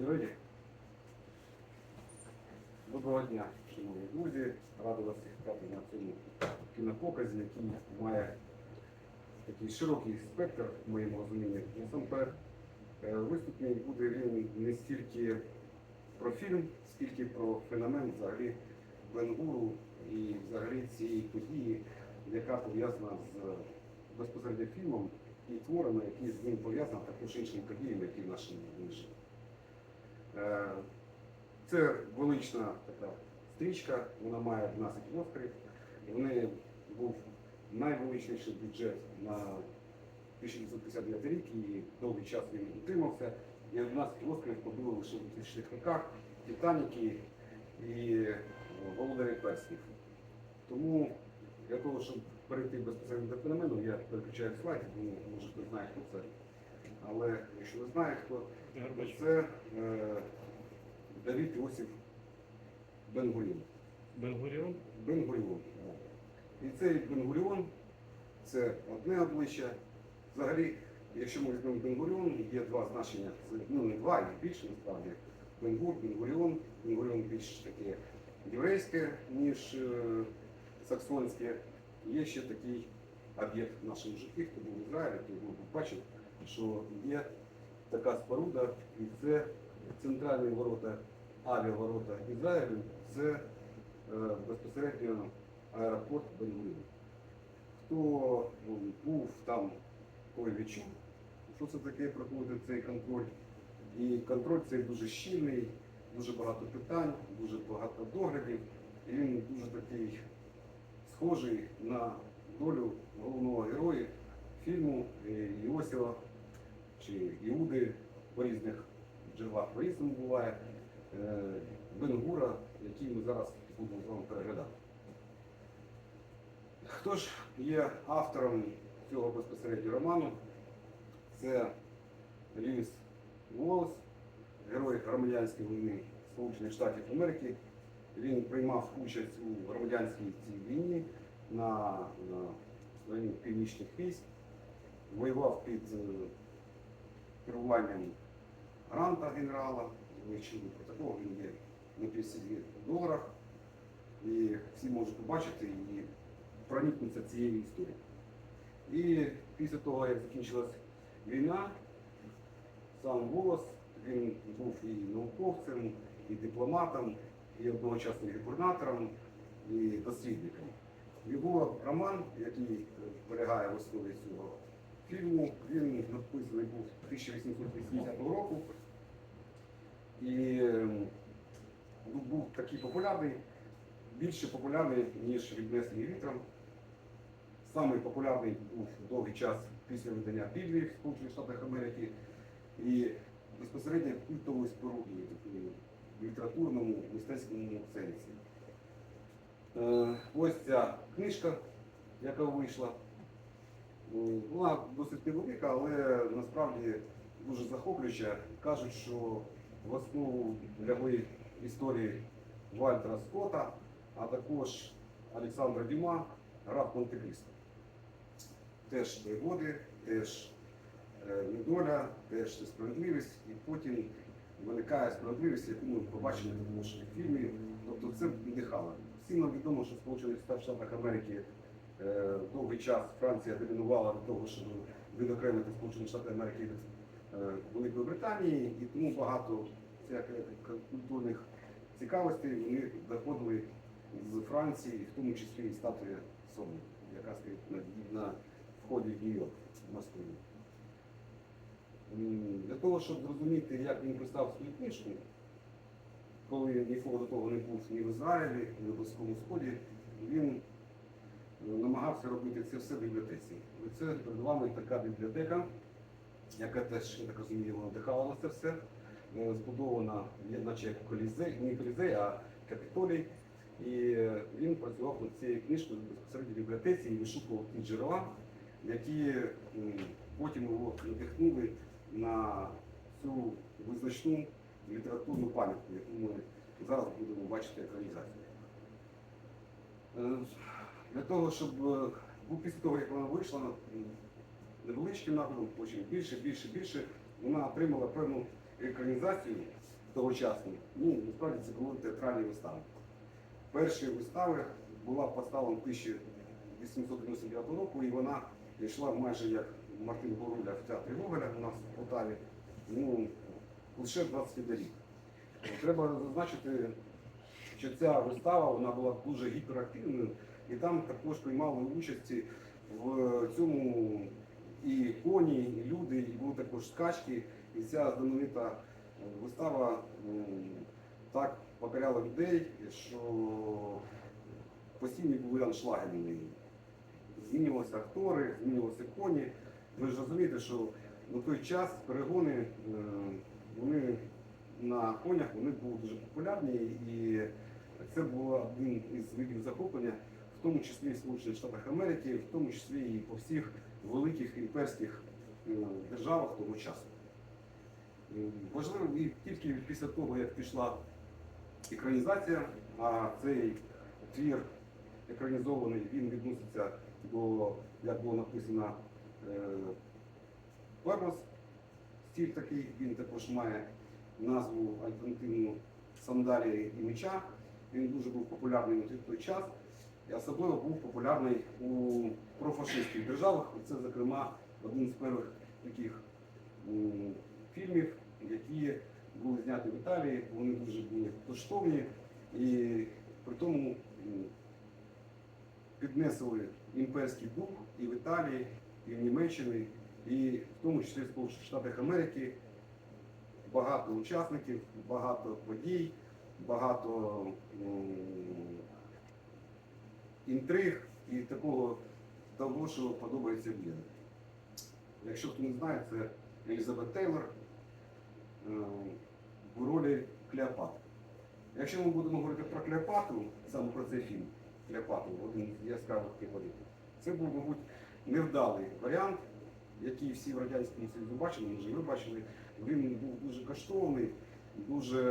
Юрій. Доброго дня, шановні друзі. Радий вас вітати на цьому кінопоказі, який має такий широкий спектр в моєму розумінні. Насамперед, е, виступ мій буде він не стільки про фільм, скільки про феномен взагалі Бенгуру і взагалі цієї події, яка пов'язана з безпосередньо фільмом і творами, які з ним пов'язані, також іншими подіями, які в нашому іншому. Е, Це велична така стрічка, вона має 12 оскарів. В неї був найвеличніший бюджет на 1959 рік і довгий час він утримався. І 11 оскарів побили лише у 2000-х роках Титаніки і Володарі Перснів. Тому для того, щоб перейти безпосередньо до феномену, я переключаю слайд, тому може хто знає, хто це. Але якщо не знає, хто це е, Давид Іосиф Бенгуріон. Бенгуріон? Бенгуріон. І цей Бенгуріон це одне обличчя. Взагалі, якщо ми візьмемо Бенгуріон, є два значення. Це ну не два, їх більше насправді. Бенгур, Бенгуріон. Бенгуріон більш таке єврейське, ніж е, саксонське. Є ще такий об'єкт в нашому житті, хто був в Ізраїлі, хто був бачив, що є така споруда, і це центральні ворота, авіаворота Ізраїлю, це е, безпосередньо аеропорт Бенгуріон. Хто ну, був там, той відчув, що це таке проходить цей контроль. І контроль цей дуже щільний, дуже багато питань, дуже багато доглядів. І він дуже такий схожий на долю головного героя фільму Іосіва чи Іуди по різних джерелах по-різному буває. е, Бенгура, який ми зараз будемо з вами переглядати. Хто ж є автором цього безпосередньо роману? Це Льюіс Волос, герой громадянської війни Сполучених Штатів Америки. Він приймав участь у громадянській цій війні на, на стороні північних військ, воював під е, керуванням гранта генерала. Ви чули про він є на 52 доларах. І всі можуть побачити і проникнутися цією історією. І після того, як закінчилась війна, сам голос, він був і науковцем, і дипломатом, і одночасно губернатором, і дослідником. Його роман, який полягає в основі цього фільму, він написаний був 1880 року. І ем, ну, був такий популярний, більше популярний, ніж віднесений вітром. Самий популярний був довгий час після видання Біблії в Сполучених Штатах Америки і безпосередньо культової споруди в літературному, мистецькому сенсі. Е, Ось ця книжка, яка вийшла. М, Вона досить невелика, але насправді дуже захоплююча. Кажуть, що в основу лягли історії Вальтера Скотта, а також Олександра Дюма, граф Монте-Крісто. Теж пригоди, теж е, недоля, теж несправедливість, і потім виникає справедливість, яку ми побачили в ж фільмі. Тобто це надихало. Всім нам відомо, що в Сполучених Штатах Америки довгий час Франція домінувала до того, щоб відокремити Сполучені Штати Америки від е, Великої Британії, і тому багато всяких культурних цікавостей вони доходили з Франції, в тому числі і статуя Сони, яка стоїть на, вході в Нью-Йорк в Москві. Для того, щоб зрозуміти, як він писав свою книжку, коли ніколи до того не був ні в Ізраїлі, ні на Близькому Сході, він е, намагався робити це все в бібліотеці. Це перед вами така бібліотека, яка теж, я так розумію, надихала на це все. Е, Збудована, наче як колізей, не колізей, а капітолій. І е, він працював над цією книжкою безпосередньо в бібліотеці і вишукував ті джерела, які потім його надихнули на цю визначну літературну пам'ятку, яку ми зараз будемо бачити екранізацію. Е, Для того, щоб е, ну, після того, як вона вийшла, невеличким напрямом, потім більше, більше, більше, вона отримала певну екранізацію тогочасну, ну, насправді це були театральні вистави. Перші вистави була поставлена 1899 року, і вона йшла майже як Мартин Боруля в театрі Гоголя у нас в Полтаві. Ну, лише 21 рік. Треба зазначити, що ця вистава вона була дуже гіперактивною, і там також приймали участі в цьому і коні, і люди, і були також скачки. І ця знаменита вистава так покоряла людей, що постійні були аншлаги на неї. Змінювалися актори, змінювалися коні. Ви ж розумієте, що на той час перегони е, вони на конях вони були дуже популярні, і це був один із видів захоплення, в тому числі в Сполучених Штатах Америки, в тому числі і по всіх великих імперських е, державах того часу. Е, Важливо і тільки після того, як пішла екранізація, а цей твір екранізований, він відноситься до, як було написано, е, Пермос, стиль такий, він також має назву альтернативну сандалії і меча. Він дуже був популярний на той час і особливо був популярний у профашистських державах. Це, зокрема, один з перших таких фільмів, які були зняті в Італії. Вони дуже були коштовні і при тому піднесли імперський дух і в Італії, і в Німеччині, і в тому числі в Сполучених Штатах Америки. Багато учасників, багато подій, багато інтриг і такого того, що подобається людям. Якщо хто не знає, це Елізабет Тейлор е, в ролі Клеопатри. Якщо ми будемо говорити про Клеопатру, саме про цей фільм Клеопатру, один з яскравих прикладів, це був, мабуть, невдалий варіант, який всі в Радянському Союзі бачили, може ви бачили. Він був дуже коштовний, дуже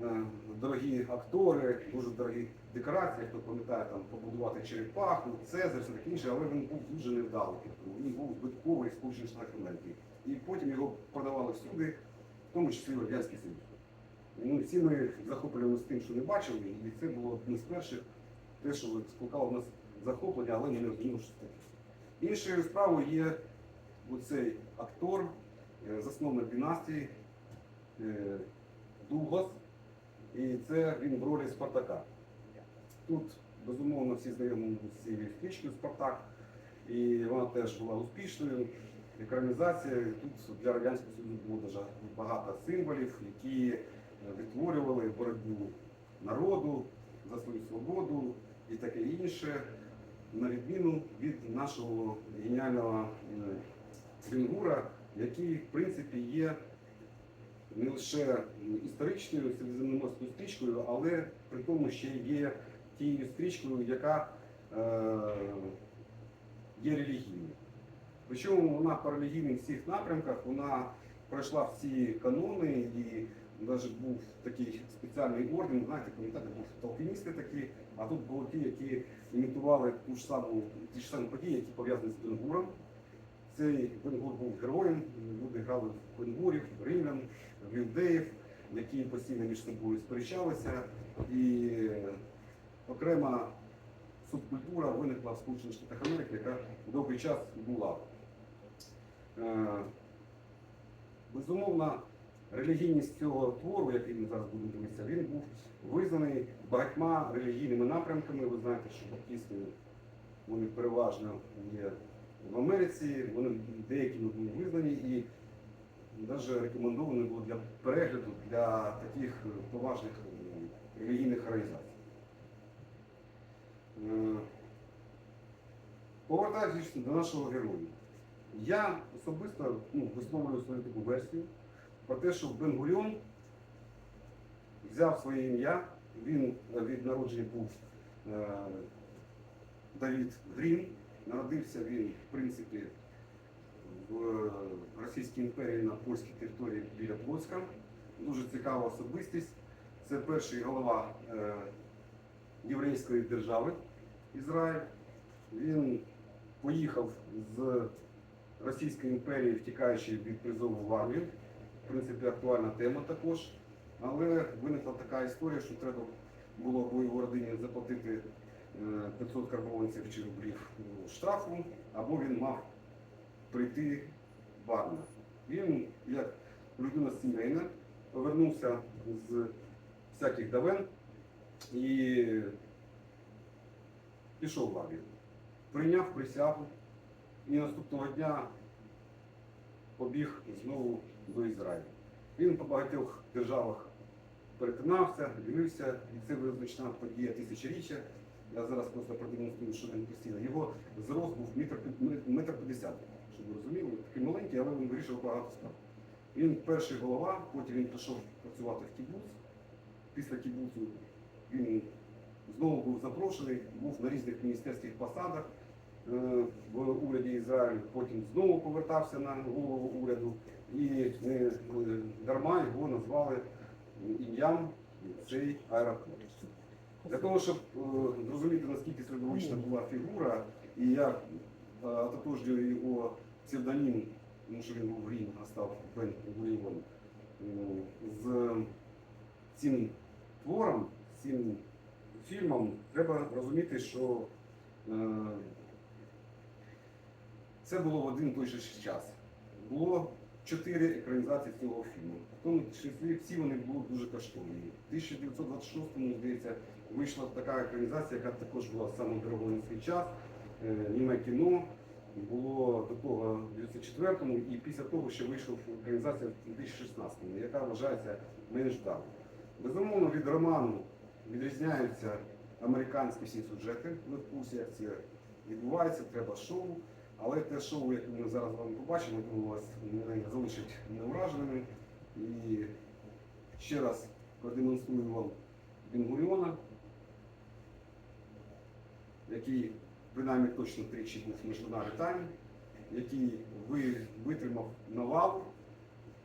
е, дорогі актори, дуже дорогі декорації, хто пам'ятає там побудувати черепаху, Цезарь, все таке інше, але він був дуже невдалий. Він був збитковий Сполучених Штатах Америки. І потім його продавали всюди, в тому числі в Радянський Союз. Ну, всі ми захоплюємося тим, що не бачили, і це було одне з перших, те, що скликало в нас захоплення, але не розуміли, що таке. Іншою справою є оцей актор, е, засновник династії е, Дуглас, і це він в ролі Спартака. Тут, безумовно, всі знайомі з цією Спартак, і вона теж була успішною. Екранізація тут для Радянського Союзу було дуже багато символів, які відтворювали боротьбу народу за свою свободу і таке інше, на відміну від нашого геніального Бенгура, який в принципі є не лише історичною середземноморською стрічкою, але при тому ще є тією стрічкою, яка е, є релігійною. Причому вона по релігійних всіх напрямках, вона пройшла всі канони і навіть був такий спеціальний орден, знаєте, пам'ятаєте, був толкіністи такі, а тут були ті, які імітували ту ж саму, ті ж самі події, які пов'язані з Бенгуром. Цей Бенгур був героєм, люди грали в Бенгурів, римлян, в юдеїв, які постійно між собою сперечалися. І окрема субкультура виникла в Сполучених Штатах Америки, яка довгий час була. Е, Безумовно, релігійність цього твору, який ми зараз будемо дивитися, він був визнаний багатьма релігійними напрямками. Ви знаєте, що баптисти вони переважно є в Америці, вони деякими були визнані і навіть рекомендовані були для перегляду для таких поважних релігійних організацій. Е, Повертаючись до нашого героя. Я особисто ну, висловлюю свою таку версію про те, що Бен-Гуріон взяв своє ім'я, він е, від народження був е, Давід Грін. Народився він, в принципі, в Російській імперії на польській території біля Плоцька. Дуже цікава особистість. Це перший голова е, єврейської держави Ізраїль. Він поїхав з Російської імперії, втікаючи від призову в армію. В принципі, актуальна тема також. Але виникла така історія, що треба було або його родині заплатити е, 500 карбованців чи рублів штрафу, або він мав прийти в армію. Він, як людина сімейна, повернувся з всяких давен і пішов в армію. Прийняв присягу і наступного дня побіг знову до Ізраїлю. Він по багатьох державах перетинався, дивився, і це визначна подія тисячоріччя. Я зараз просто продемонструю, що він постійно. Його зрост був метр, метр п'ятдесят, щоб ви розуміли. Такий маленький, але він вирішив багато справ. Він перший голова, потім він пішов працювати в кібуц. Після кібуцу він знову був запрошений, був на різних міністерських посадах е, в уряді Ізраїлю, потім знову повертався на голову уряду. І е, дарма його назвали ім'ям цей аеропорт. Для того, щоб е, зрозуміти, наскільки середньовічна була фігура, і я ототожнюю його псевдонім, тому що він був Грін, а став Гуріон, е, з цим твором, цим фільмом, треба розуміти, що е, це було в один той же час. Було чотири екранізації цього фільму. В тому числі всі вони були дуже коштовні. В 1926-му, здається, вийшла така екранізація, яка також була саме дорогою на свій час. Е, Німе кіно було до того в 94-му і після того ще вийшла екранізація в 2016-му, яка вважається менш вдалою. Безумовно, від роману відрізняються американські всі сюжети. Ви в курсі, як це відбувається, треба шоу. Але те шоу, яке ми зараз з вами побачимо, думаю, вас не залишить неураженими. І ще раз продемонструю вам Бенгуріона, який принаймні точно тричі був міжнародний тайм, який ви- витримав навалу,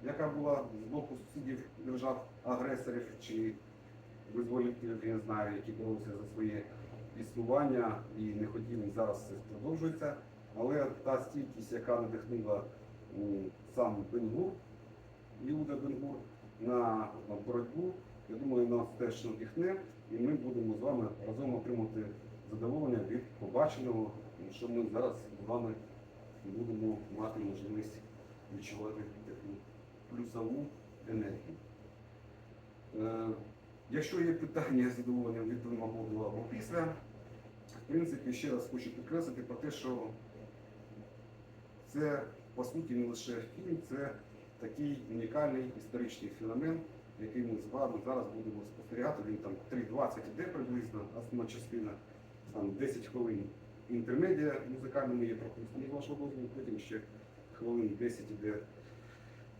яка була з боку сусідів держав-агресорів чи визволителів, я знаю, які боролися за своє існування і не хотіли і зараз це продовжується. Але та стійкість, яка надихнула сам Бенгур, Іуда Бенгур на, боротьбу, я думаю, нас теж надихне, і ми будемо з вами разом отримати задоволення від побаченого, що ми зараз з вами будемо мати можливість відчувати таку плюсову енергію. Якщо є питання, я задоволенням відповім або до, або після. В принципі, ще раз хочу підкреслити про те, що це по суті не лише фільм, це такий унікальний історичний феномен, який ми з вами зараз будемо спостерігати. Він там 3.20 іде приблизно, основна частина, там 10 хвилин інтермедіа музикальними є пропустимо вашого дозволу, потім ще хвилин 10 іде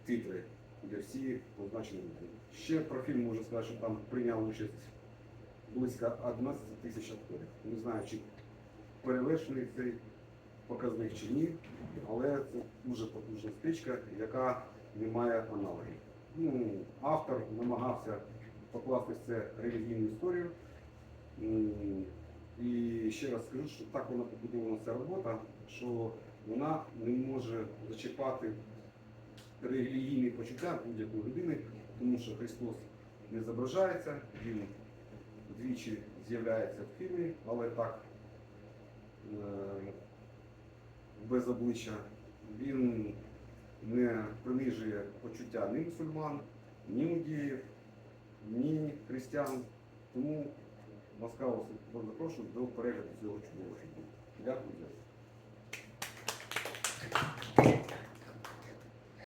титри, де всі позначені. Ще про фільм можу сказати, що там прийняли участь близько 11 тисяч акторів. Не знаю, чи перевершений цей показник чи ні, але це дуже потужна стичка, яка не має аналогів. Ну, автор намагався покласти це релігійну історію. І ще раз скажу, що так вона побудована ця робота, що вона не може зачіпати релігійні почуття будь-якої людини, тому що Христос не зображається, Він двічі з'являється в фільмі, але так е, без обличчя. Він не принижує почуття ні мусульман, ні мудіїв, ні християн. Тому Москва вас запрошую до перегляду цього чудового фільму. Дякую.